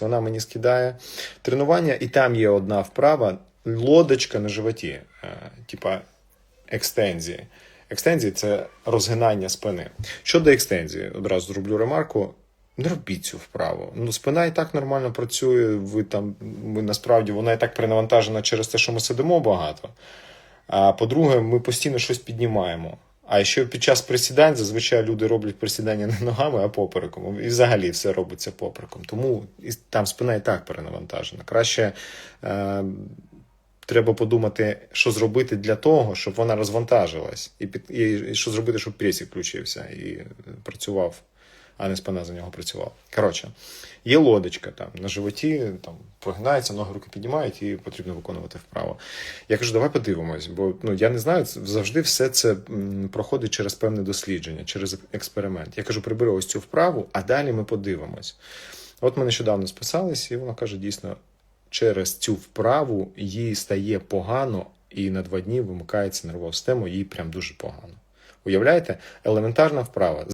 Вона мені скидає тренування, і там є одна вправа лодочка на животі, е, типа екстензії. Екстензії це розгинання спини. Щодо екстензії, одразу зроблю ремарку. Не робіть цю вправу. Ну, спина і так нормально працює. Ви там, ви насправді вона і так перенавантажена через те, що ми сидимо багато. А по-друге, ми постійно щось піднімаємо. А ще під час присідань зазвичай люди роблять присідання не ногами, а попереком. І взагалі все робиться попереком. Тому і там спина і так перенавантажена. Краще е, треба подумати, що зробити для того, щоб вона розвантажилась, і, під, і, і що зробити, щоб пресі включився і працював, а не спина за нього працювала. Коротше, є лодочка там на животі, там прогинається, ноги руки піднімають і потрібно виконувати вправо. Я кажу, давай подивимось, бо ну я не знаю, завжди все це проходить через певне дослідження, через експеримент. Я кажу, прибери ось цю вправу, а далі ми подивимось. От ми нещодавно списались, і вона каже: дійсно, через цю вправу їй стає погано, і на два дні вимикається нервова система, їй прям дуже погано. Уявляєте, елементарна вправа.